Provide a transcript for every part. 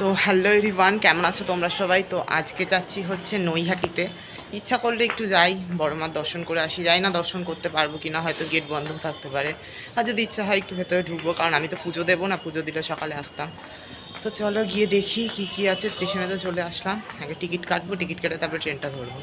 তো হ্যালো রিভান কেমন আছো তোমরা সবাই? তো আজকে যাচ্ছি হচ্ছে নৈহাটিতে। ইচ্ছা করলে একটু যাই, বড় মার দর্শন করে আসি। যাই না দর্শন করতে পারব কি না হয়তো গেট বন্ধ থাকতে পারে। আর যদি ইচ্ছা হয় একটু ভেতরে ঢুকবো, কারণ আমি তো পুজো দেবো না, পুজো দিলে সকালে আসতাম। তো চলো গিয়ে দেখি কি কি আছে। স্টেশনে তো চলে আসলাম। আগে টিকিট কাটবো, টিকিট কেটে তারপরে ট্রেনটা ধরবো।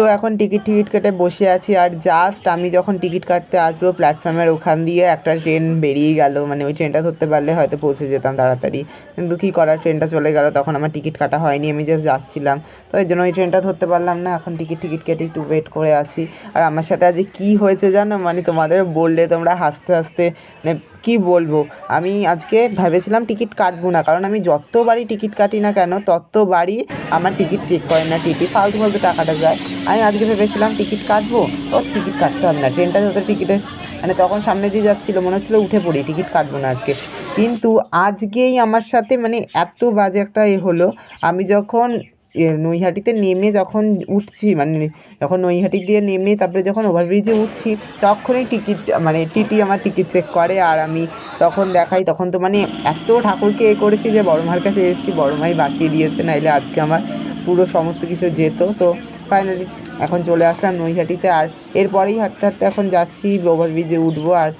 তো এখন টিকিট টিকিট কেটে বসে আছি আর জাস্ট আমি যখন টিকিট কাটতে আসব প্ল্যাটফর্মের ওখান দিয়ে একটা ট্রেন বেরিয়ে গেল। মানে ওই ট্রেনটা ধরতে পারলে হয়তো পৌঁছে যেতাম তাড়াতাড়ি। কিন্তু কী করার ট্রেনটা চলে গেল, তখন আমার টিকিট কাটা হয়নি, আমি জাস্ট যাচ্ছিলাম। তো এই জন্য ওই ট্রেনটা ধরতে পারলাম না, এখন টিকিট টিকিট কেটে একটু ওয়েট করে আছি। আর আমার সাথে আজ কী হয়েছে জানো? মানে তোমাদের বললে তোমরা হাসতে হাসতে মানে কি বলব? আমি আজকে ভেবেছিলাম টিকিট কাটবো না, কারণ আমি যতবারই টিকিট কাটি না কেন ততবারই আমার টিকিট চেক করে না টিটি ফালতু ফালতু টাকাটা যায়। আমি আজকে ভেবেছিলাম টিকিট কাটবো, তো টিকিট কাটতে হবে না। ট্রেনটা যত টিকিটে মানে তখন সামনে দিয়ে যাচ্ছিল, মনে হচ্ছিল উঠে পড়ি, টিকিট কাটবো না আজকে। কিন্তু আজকেই আমার সাথে মানে এত বাজে একটা এ হলো, আমি যখন নৈহাটিতে নেমে যখন উঠছি মানে যখন নৈহাটি দিয়ে নেমে তারপরে যখন ওভারব্রিজে উঠছি, তখনই টিকিট মানে টিটি আমার টিকিট চেক করে আর আমি তখন দেখাই, তখন তো মানে এত ঠাকুরকে এ করেছি যে বড় মার কাছে এসেছি বড় মাই বাঁচিয়ে দিয়েছে, নাইলে আজকে আমার পুরো সমস্ত কিছু যেত। তো ফাইনালি এখন চলে আসলাম নৈহাটিতে আর এরপরেই হাঁটতে হাঁটতে এখন যাচ্ছি, ওভারব্রিজে উঠবো আর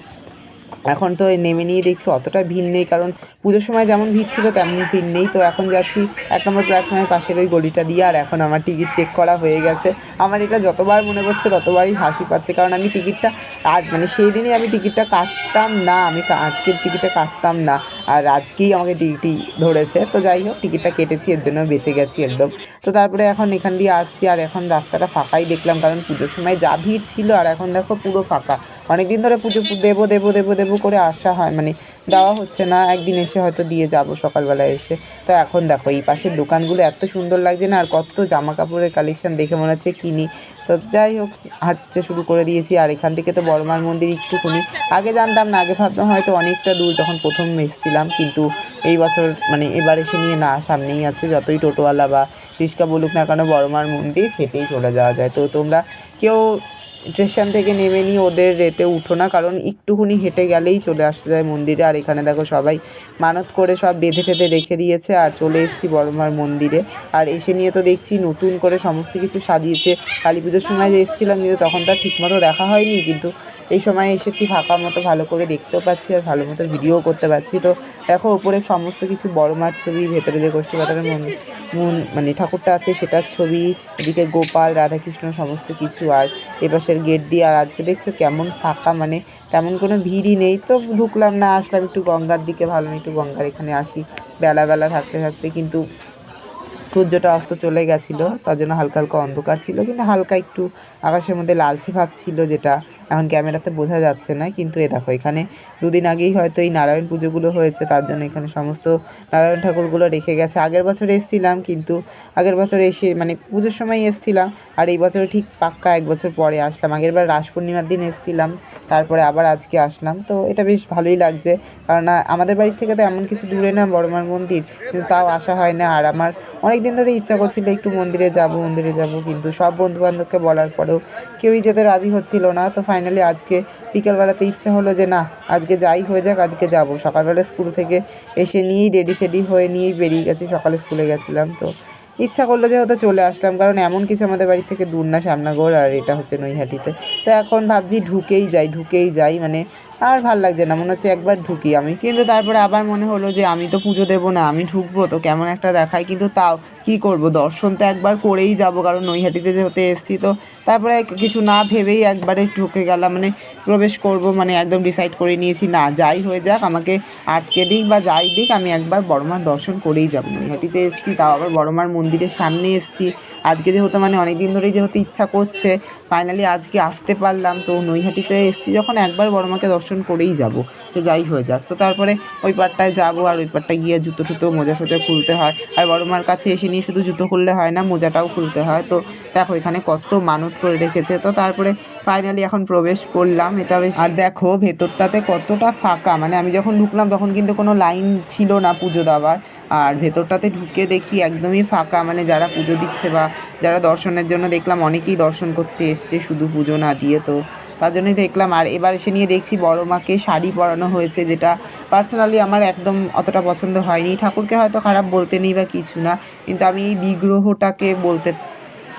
এখন তো নেমে নিয়ে দেখছি অতটা ভিড় নেই, কারণ পুজোর সময় যেমন ভিড় ছিল তেমন ভিড় নেই। তো এখন যাচ্ছি এক নম্বর প্ল্যাটফর্মের পাশের ওই গলিটা দিয়ে, আর এখন আমার টিকিট চেক করা হয়ে গেছে। আমার এটা যতবার মনে পড়ছে ততবারই হাসি পাচ্ছে, কারণ আমি টিকিটটা আজ মানে সেই দিনই আমি টিকিটটা কাটতাম না, আমি আজকের টিকিটটা কাটতাম না। আর আজকেই আমাকে টিকিটি ধরেছে। তো যাই হোক, টিকিটটা কেটেছি, এর জন্য বেঁচে গেছি একদম। তো তারপরে এখন এখান দিয়ে আসছি আর এখন রাস্তাটা ফাঁকাই দেখলাম, কারণ পুজোর সময় যা ভিড় ছিল আর এখন দেখো পুরো ফাঁকা। অনেকদিন ধরে পুজো দেব, দেবো দেবো দেবো করে আসা হয় মানে দেওয়া হচ্ছে না, একদিন এসে হয়তো দিয়ে যাব সকালবেলা এসে। তো এখন দেখো, এই পাশের দোকানগুলো এত সুন্দর লাগছে না, আর কত জামা কাপড়ের কালেকশন দেখে মনে হচ্ছে কিনি। তো যাই হোক, হাঁটতে শুরু করে দিয়েছি, আর এখান থেকে তো বড়মার মন্দির একটুখানি। আগে জানতাম না, আগে ভাবতাম হয়তো অনেকটা দূর যখন প্রথম এসেছিলাম, কিন্তু এই বছর মানে এবার এসে নিয়ে না, সামনেই আছে যতই টোটোওয়ালা বা রিক্সা বলুক না কেন বড়মার মন্দির, হেঁটেই চলে যাওয়া যায়। তো তোমরা কেউ স্টেশন থেকে নেমে নিয়ে ওদের রেতে উঠো না, কারণ একটুখানি হেঁটে গেলেই চলে আসতে যায় মন্দিরে। আর এখানে দেখো সবাই মানত করে সব বেঁধে ফেঁধে রেখে দিয়েছে, আর চলে এসেছি বড়মার মন্দিরে। আর এসে নিয়ে তো দেখছি নতুন করে সমস্ত কিছু সাজিয়েছে। কালী পুজোর সময় যে এসেছিলাম, কিন্তু তখন তো আর ঠিকমতো দেখা হয়নি, কিন্তু এই সময় এসেছি ফাঁকা মতো ভালো করে দেখতেও পাচ্ছি আর ভালো মতো ভিডিও করতে পারছি তো দেখো ওপরে সমস্ত কিছু বড় মার ছবি, ভেতরে যে গোষ্ঠী পাতার মন মন মানে ঠাকুরটা আছে সেটার ছবি, এদিকে গোপাল, রাধাকৃষ্ণ সমস্ত কিছু আর এপাশের গেট দিয়ে। আর আজকে দেখছ কেমন ফাঁকা মানে তেমন কোনো ভিড়ই নেই। তো ঢুকলাম না, আসলাম একটু গঙ্গার দিকে ভালো একটু গঙ্গার এখানে আসি। বেলা বেলা থাকতে থাকতে কিন্তু সূর্যটা অস্ত চলে গেছিল, তার জন্য হালকা হালকা অন্ধকার ছিল, কিন্তু হালকা একটু আকাশের মধ্যে লালচে ভাব ছিল যেটা এখন ক্যামেরাতে বোঝা যাচ্ছে না, কিন্তু এ দেখো, এখানে দুদিন আগেই হয়তো এই নারায়ণ পুজোগুলো হয়েছে, তার জন্য এখানে সমস্ত নারায়ণ ঠাকুরগুলো রেখে গেছে। আগের বছর এসেছিলাম, কিন্তু আগের বছর এসে মানে পুজোর সময় এসেছিলাম, আর এই বছর ঠিক পাক্কা এক বছর পরে আসলাম। আগের বার রাস পূর্ণিমার দিন এসেছিলাম, তারপরে আবার আজকে আসলাম, তো এটা বেশ ভালোই লাগছে কারণ আমাদের বাড়ি থেকে তো এমন কিছু দূরে না বড়মার মন্দির, কিন্তু তাও আসা হয় না, আর আমার অনেক দিন ধরে ইচ্ছা করছিল একটু মন্দিরে যাব মন্দিরে যাব, কিন্তু সব বন্ধু বান্ধবকে বলার পরেও কেউই যেতে রাজি হচ্ছিল না। তো ফাইনালি আজকে বিকেলবেলাতে ইচ্ছা হলো যে, না, আজকে যাই হয়ে যাক, আজকে যাব। সকালবেলা স্কুল থেকে এসে নিয়েই রেডি সেডি হয়ে নিয়েই বেরিয়ে গেছি, সকালে স্কুলে গেছিলাম। তো ইচ্ছা করল যে হয়তো চলে আসলাম, কারণ এমন কিছু আমাদের বাড়ি থেকে দূর না, শ্যামনগর, আর এটা হচ্ছে নৈহাটিতে। তো এখন ভাবছি ঢুকেই যাই ঢুকেই যাই মানে আর ভালো লাগছে না, মনে হচ্ছে একবার ঢুকি আমি। কিন্তু তারপরে আবার মনে হলো যে আমি তো পুজো দেবো না, আমি ঢুকবো তো, কেমন একটা দেখায়। কিন্তু তাও কি করব? দর্শন তো একবার করেই যাব, কারণ নৈহাটিতে যেহেতু এসেছি, তো তারপরে কিছু না ভেবেই একবারে ঢুকে গেলাম মানে প্রবেশ করব মানে একদম ডিসাইড করে নিয়েছি, না, যাই হয়ে যাক, আমাকে আটকে দিক বা যাই দিক, আমি একবার বড়মার দর্শন করেই যাব। নৈহাটিতে এসেছি, তাও আবার বড়মার মন্দিরের সামনে এসেছি। আজকে যেহেতু মানে অনেক দিন ধরেই যেহেতু ইচ্ছা করছে ফাইনালি আজকে আসতে পারলাম, তো নৈহাটিতে এসেছি যখন একবার বড়মাকে দর্শন করেই যাব, তো যাই হয়ে যাক। তো তারপরে ওই পারটায় যাব, আর ওই পারটায় গিয়ে জুতো টুতো মোজা সোজা খুলতে হয়, আর বড়মার কাছে এসে নিয়ে শুধু জুতো খুললে হয় না, মোজাটাও খুলতে হয়। তো দেখো, এখানে কত মানত করে রেখেছে। তো তারপরে ফাইনালি এখন প্রবেশ করলাম। এটা বেশ আর দেখো, ভেতরটাতে কতটা ফাঁকা। মানে আমি যখন ঢুকলাম, তখন কিন্তু কোনো লাইন ছিল না পুজো দেওয়ার। আর ভেতরটাতে ঢুকে দেখি একদমই ফাঁকা। মানে যারা পুজো দিচ্ছে বা যারা দর্শনের জন্য দেখলাম, অনেকেই দর্শন করতে এসছে শুধু পুজো না দিয়ে। তো তার জন্যই দেখলাম। আর এবার এসে নিয়ে দেখছি বড় মাকে শাড়ি পরানো হয়েছে, যেটা পার্সোনালি আমার একদম অতটা পছন্দ হয়নি। ঠাকুরকে হয়তো খারাপ বলতে নেই বা কিছু না, কিন্তু আমি এই বিগ্রহটাকে বলতে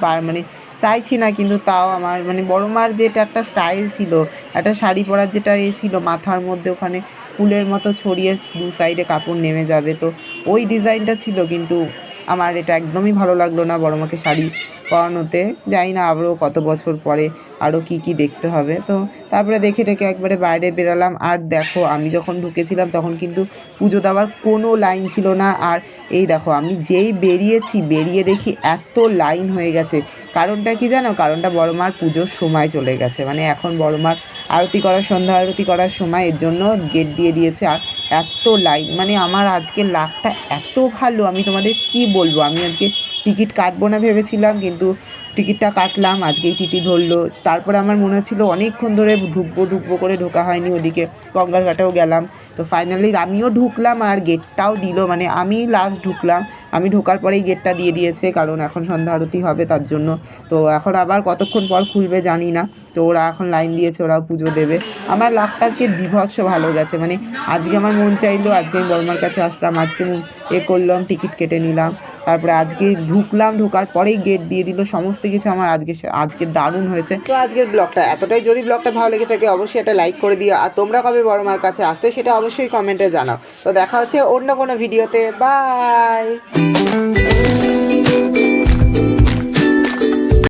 পার মানে চাইছি না, কিন্তু তাও আমার মানে বড় মার যেটা একটা স্টাইল ছিল, একটা শাড়ি পরার যেটা এ ছিল, মাথার মধ্যে ওখানে ফুলের মতো ছড়িয়ে দু সাইডে কাপড় নেমে যাবে। তো ওই ডিজাইনটা ছিল, কিন্তু আমার এটা একদমই ভালো লাগল না বড় মাকে শাড়ি পরানোতে জানি না আবারও কত বছর পরে আরও কি কি দেখতে হবে। তো তারপরে দেখে টেকে একবারে বাইরে বেরালাম। আর দেখো, আমি যখন ঢুকেছিলাম তখন কিন্তু পুজো দেওয়ার কোনো লাইন ছিল না। আর এই দেখো, আমি যেই বেরিয়েছি, বেরিয়ে দেখি এত লাইন হয়ে গেছে। কারণটা কি জানো? কারণটা বড় মার পুজোর সময় চলে গেছে। মানে এখন বড় মার আরতি করার, সন্ধ্যা আরতি করার সময় এর জন্য গেট দিয়ে দিয়েছে। আর এত লাইন মানে আমার আজকে লাভটা এত ভালো। আমি তোমাদের কি বলব? আমি আজকে টিকিট কাটবো না ভেবেছিলাম, কিন্তু টিকিটটা কাটলাম, আজকেই টিটি ধরলো। তারপরে আমার মনে হচ্ছিল অনেকক্ষণ ধরে ঢুকবো ঢুকবো করে ঢোকা হয়নি, ওদিকে গঙ্গার ঘাটেও গেলাম। তো ফাইনালি আমিও ঢুকলাম আর গেটটাও দিল মানে আমি লাস্ট ঢুকলাম। আমি ঢোকার পরেই গেটটা দিয়ে দিয়েছে, কারণ এখন সন্ধ্যা আরতি হবে তার জন্য। তো এখন আবার কতক্ষণ পর খুলবে জানি না। তো ওরা এখন লাইন দিয়েছে, ওরাও পুজো দেবে। আমার লাভটা আজকে বিভৎস ভালো গেছে মানে আজকে আমার মন চাইলো, আজকে আমি বর্মার কাছে আসলাম, আজকে এ করলাম, টিকিট কেটে নিলাম। তারপরে আজকে ঢুকলাম, ঢোকার পরেই গেট দিয়ে দিল, সমস্ত কিছু আমার আজকে আজকে দারুণ হয়েছে। তো আজকের ব্লগটা এতটাই। যদি ব্লগটা ভালো লেগে থাকে, অবশ্যই একটা লাইক করে দিও। আর তোমরা কবে বড় মার কাছে আসতে, সেটা অবশ্যই কমেন্টে জানাও। তো দেখা হচ্ছে অন্য কোনো ভিডিওতে বাই